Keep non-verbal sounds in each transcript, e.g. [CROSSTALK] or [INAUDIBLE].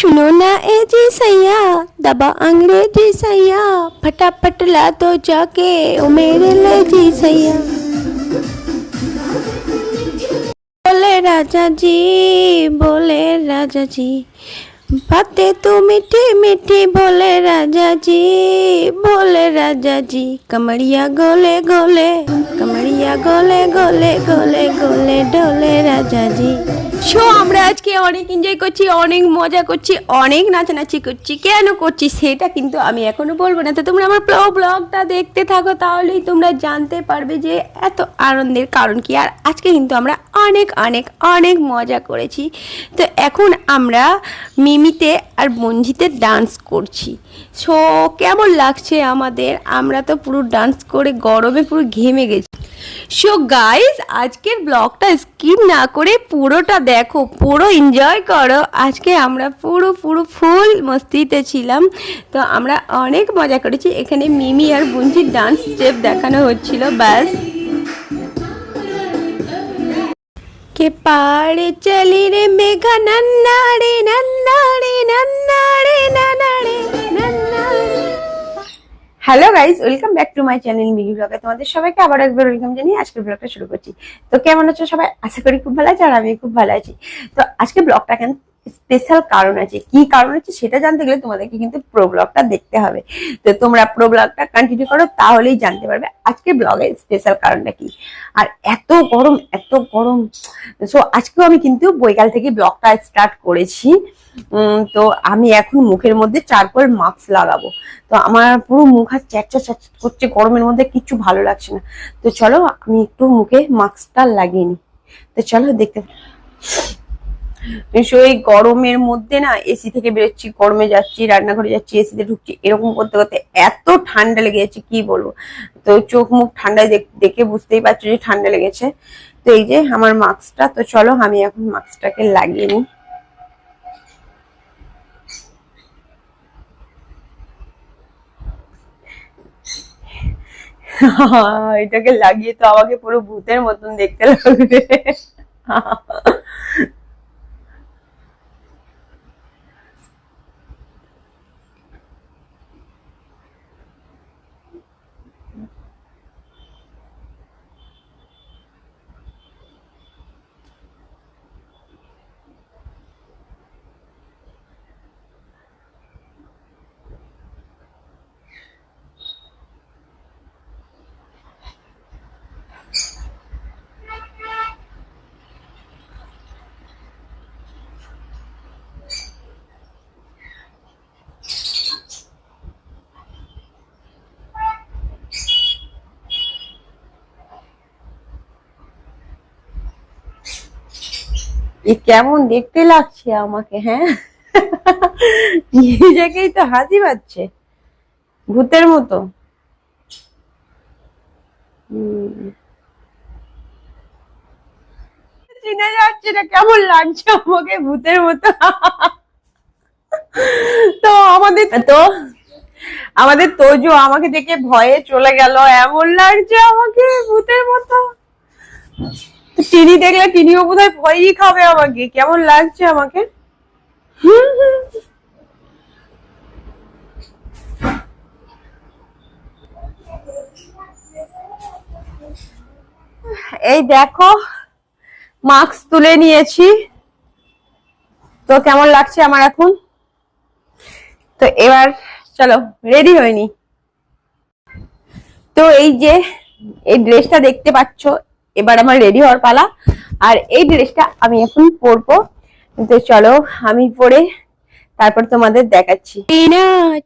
सुनो ना ए जी सैया दबा अंग्रेज़ी सैया फटाफट ला दो जाके, ओ मेरे ले जी सैया बोले राजा जी, बोले राजा जी, बाते तू तो मीठी मीठी, बोले राजा जी, बोले राजा जी, कमरिया गोले गोले, कमरिया गोले गोले गोले गोले, डोले राजा जी। শো আমরা আজকে অনেক এনজয় করছি, অনেক মজা করছি, অনেক নাচানাচি করছি। কেন করছি সেটা কিন্তু আমি এখনও বলব না। তো তোমরা আমার প্লো ব্লগটা দেখতে থাকো, তাহলেই তোমরা জানতে পারবে যে এত আনন্দের কারণ কি। আর আজকে কিন্তু আমরা অনেক অনেক অনেক মজা করেছি। তো এখন আমরা মিমিতে আর মঞ্জিতে ডান্স করছি। সো কেমন লাগছে আমাদের? আমরা তো পুরো ডান্স করে গরমে পুরো ঘেমে গেছি। সো গাইজ আজকের ব্লগটা স্কিপ না করে পুরোটা দেখো, পুরো এনজয় করো। আজকে আমরা পুরো পুরো ফুল মস্তিতে ছিলাম। তো আমরা অনেক মজা করেছি। এখানে মিমি আর বুঞ্জির ডান্স স্টেপ দেখানো হচ্ছিল, ব্যাস। কে পাড়ে চলি রে মেঘা নন্নাড়ে নন্নাড়ে নন্নাড়ে নন্নাড়ে hello guys welcome back to my channel Mili ব্লগে তোমাদের সবাইকে আবার একবার ওয়েলকাম জানিয়ে আজকের ব্লগটা শুরু করছি। তো কেমন আছো সবাই? আশা করি খুব ভালো আছে আর আমি খুব ভালো আছি। তো আজকে ব্লগটা কেন স্পেশাল কারণ আছে। কি কারণ আছে সেটা জানতে গেলে তোমাদেরকে কিন্তু প্রো ব্লগটা দেখতে হবে। তো তোমরা প্রো ব্লগটা কন্টিনিউ করো, তাহলেই জানতে পারবে আজকে ব্লগের স্পেশাল কারণটা কি। আর এত গরম এত গরম। সো আজকেও আমি কিন্তু বৈকাল থেকে ব্লগটা স্টার্ট করেছি। তো আমি এখন মুখের মধ্যে চারকোল মাস্ক লাগাবো। তো আমার পুরো মুখ আর চ্যাকচা চ্যাক করছে, গরমের মধ্যে কিচ্ছু ভালো লাগছে না। তো চলো, আমি একটু মুখে মাস্কটা লাগিয়ে নিই। তো চলো, দেখতে সো এই গরমের মধ্যে না এসি থেকে বেরোচ্ছি, গরমে যাচ্ছি, রান্নাঘরে যাচ্ছি এসিতে ঢুকছি, এরকম করতে করতে এত ঠান্ডা লেগে যাচ্ছে কি বলব? তো চোখ মুখ ঠান্ডায় দেখে বুঝতেই পারছ যে ঠান্ডা লেগেছে। তো এই যে আমার মাস্কটা, তো চলো আমি এখন মাস্কটাকে লাগিয়ে নিই। [LAUGHS] এটাকে লাগিয়ে তো আমাকে পুরো ভূতের মতন দেখতে লাগবে। [LAUGHS] এ কেমন দেখতে লাগছে আমাকে হ্যাঁ? নিজেকেই তো হাসি পাচ্ছে, ভূতের মতো। চিনে যাচ্ছে না, কেমন লাগছে আমাকে ভূতের মতো। তো আমাদের তো, আমাদের তোজো আমাকে দেখে ভয়ে চলে গেল, এমন লাগছে আমাকে ভূতের মতো। টিনি দেখলে টিনিও বোধহয় ভয়ই খাবে আমাকে। কেমন লাগছে আমাকে। এই দেখো, মাস্ক তুলে নিয়েছি। তো কেমন লাগছে আমার এখন? তো এবার চলো রেডি হয়নি। তো এই যে, এই ড্রেসটা দেখতে পাচ্ছ এবার আমার রেডি হওয়ার পালা। আর এই ড্রেসটা আমি এখন পরবো। তো চলো, আমি পরে তারপর তোমাদের দেখাচ্ছি।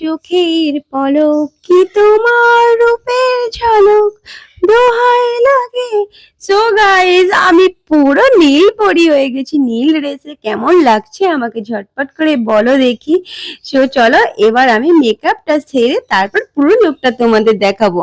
চোখের পলক কি তোমার রূপের ঝলক? লাগে। সো আমি পুরো নীল পরি হয়ে গেছি। নীল ড্রেসে কেমন লাগছে আমাকে ঝটপট করে বলো দেখি। সো চলো, এবার আমি মেকআপটা সেরে তারপর পুরো লুকটা তোমাদের দেখাবো।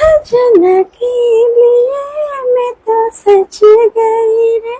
सजना के लिए मैं तो सच गई रे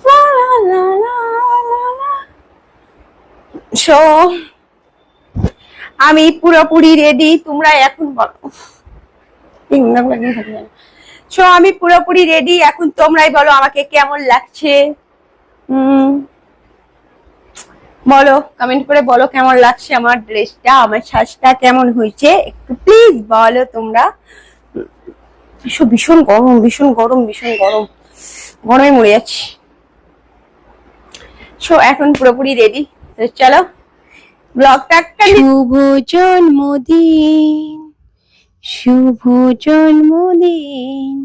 ला ला ला ला ला ला সো আমি পুরোপুরি রেডি তোমরা এখন বলো সো আমি পুরোপুরি রেডি এখন তোমরাই বলো আমাকে কেমন লাগছে হুম বলো কমেন্ট করে বলো কেমন লাগছে আমার ড্রেসটা আমার সাজটা, কেমন হয়েছে? একটু প্লিজ বলো তোমরা। ভীষণ গরম ভীষণ গরম ভীষণ গরম। গরমে মরে যাচ্ছি। সো এখন পুরোপুরি রেডি চলো ব্লগটা একটা শুভ জন্মদিন শুভ জন্মদিন।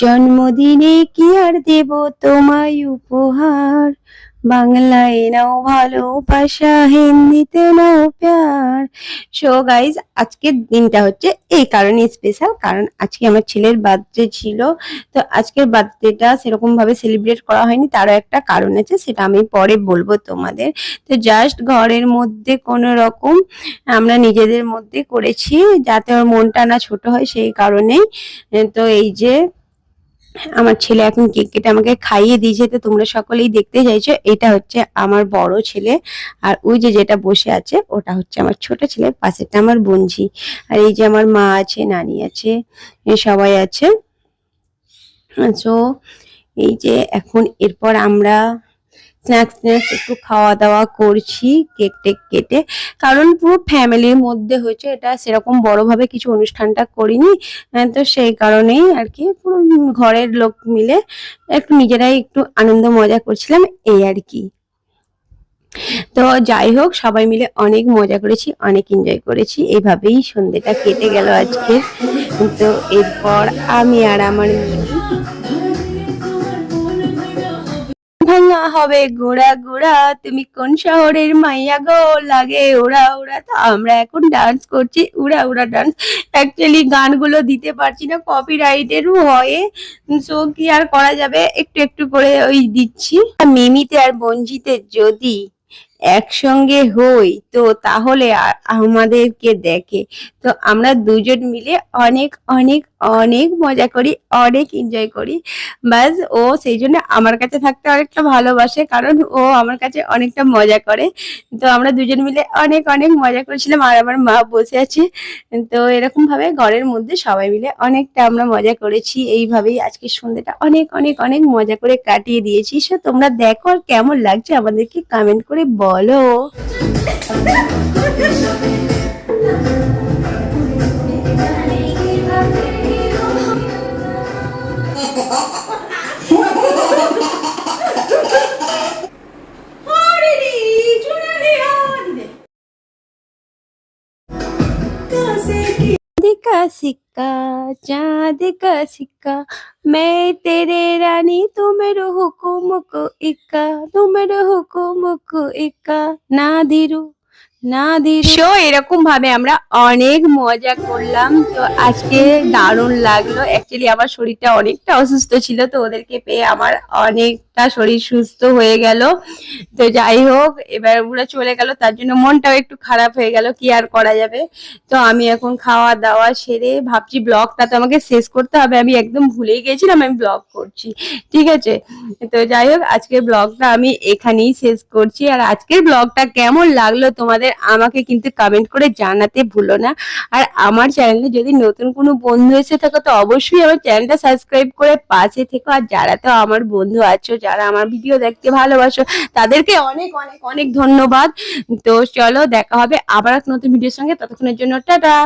জন্মদিনে কি আর দেব তোমায় উপহার? বাংলায় নাও ভালোবাসা হিন্দিতে নাও প্যার। সো গাইজ আজকের দিনটা হচ্ছে এই কারণে স্পেশাল কারণ আজকে আমার ছেলের বার্থডে ছিল। তো আজকের বার্থডেটা সেরকম ভাবে সেলিব্রেট করা হয়নি, তারও একটা কারণ আছে, সেটা আমি পরে বলব তোমাদের। তো জাস্ট ঘরের মধ্যে কোনো রকম আমরা নিজেদের মধ্যে করেছি, যাতে ওর মনটা না ছোট হয় সেই কারণেই। তো এই যে আমার ছেলে এখন কেক কেটে আমাকে খাইয়ে দিয়েছে, তো তোমরা সকলেই দেখতে চাইছো। এটা হচ্ছে আমার বড় ছেলে। আর ওই যে যেটা বসে আছে, ওটা হচ্ছে আমার ছোট ছেলে পাশেটা আমার বোনঝি আর এই যে আমার মা আছে, নানি আছে সবাই আছে। তো এই যে এখন এরপর আমরা স্ন্যাক্স স্ন্যাক্স একটু খাওয়া দাওয়া করছি কেক টেক কেটে। কারণ পুরো ফ্যামিলির মধ্যে হয়েছে এটা সেরকম বড়ভাবে কিছু অনুষ্ঠানটা করিনি। আহ, তো সেই কারণেই আর কি পুরো ঘরের লোক মিলে একটু নিজেরাই একটু আনন্দ মজা করছিলাম এই আর কি। তো যাই হোক সবাই মিলে অনেক মজা করেছি অনেক এনজয় করেছি। এইভাবেই সন্ধ্যেটা কেটে গেল আজকে তো এরপর আমি আর আমার ভাঙা হবে গোড়া গোড়া। তুমি কোন শহরের মাইয়া গো? লাগে ওরা ওরা তো আমরা এখন ডান্স করছি, উড়া উড়া ডান্স অ্যাকচুয়ালি গানগুলো দিতে পারছি না কপি কপিরাইটের ভয়ে সো কি আর করা যাবে? একটু একটু করে ওই দিচ্ছি। মিমিতে আর বঞ্জিতে যদি একসঙ্গে হই, তো তাহলে আমাদেরকে দেখে। তো আমরা দুজন মিলে অনেক অনেক অনেক মজা করি, অনেক এনজয় করি। ব্যাস ও সেই জন্য আমার কাছে থাকতে অনেকটা ভালোবাসে, কারণ ও আমার কাছে অনেকটা মজা করে। তো আমরা দুজন মিলে অনেক অনেক মজা করেছিলাম আর আমার মা বসে আছে। তো এরকম ভাবে ঘরের মধ্যে সবাই মিলে অনেকটা আমরা মজা করেছি। এইভাবেই আজকে সন্ধ্যেটা অনেক অনেক অনেক মজা করে কাটিয়ে দিয়েছি। সো তোমরা দেখো আর কেমন লাগছে আমাদেরকে কমেন্ট করে বলো। [LAUGHS] चांद का सिक्का मैं तेरे रानी तू मेरे हुकुम को इक्का तू मेरे हुकुम को इक्का না ধীরু না ধীরু শো এরকম ভাবে আমরা অনেক মজা করলাম তো আজকে দারুণ লাগলো অ্যাকচুয়ালি আমার শরীরটা অনেকটা অসুস্থ ছিল তো ওদেরকে পেয়ে আমার অনেকটা শরীর সুস্থ হয়ে গেল। তো যাই হোক, এবার ওরা চলে গেল, তার জন্য মনটাও একটু খারাপ হয়ে গেল, কি আর করা যাবে? তো আমি এখন খাওয়া দাওয়া সেরে ভাবছি ব্লগটা তো আমাকে শেষ করতে হবে, আমি একদম ভুলেই গেছিলাম, আমি ব্লগ করছি। ঠিক আছে? তো যাই হোক, আজকের ব্লগটা আমি এখানেই শেষ করছি। আর আজকের ব্লগটা কেমন লাগল তোমাদের আমাকে কিন্তু কমেন্ট করে জানাতে ভুলো না। আর আমার চ্যানেলে যদি নতুন কোনো বন্ধু এসে থাকো, তো অবশ্যই আমার চ্যানেলটা সাবস্ক্রাইব করে পাশে থেকো। আর যারা তো আমার বন্ধু আছো যারা আমার ভিডিও দেখতে ভালোবাসো, তাদেরকে অনেক অনেক অনেক ধন্যবাদ। তো চলো, দেখা হবে আবার এক নতুন ভিডিওর সঙ্গে। ততক্ষণের জন্য, টাটা!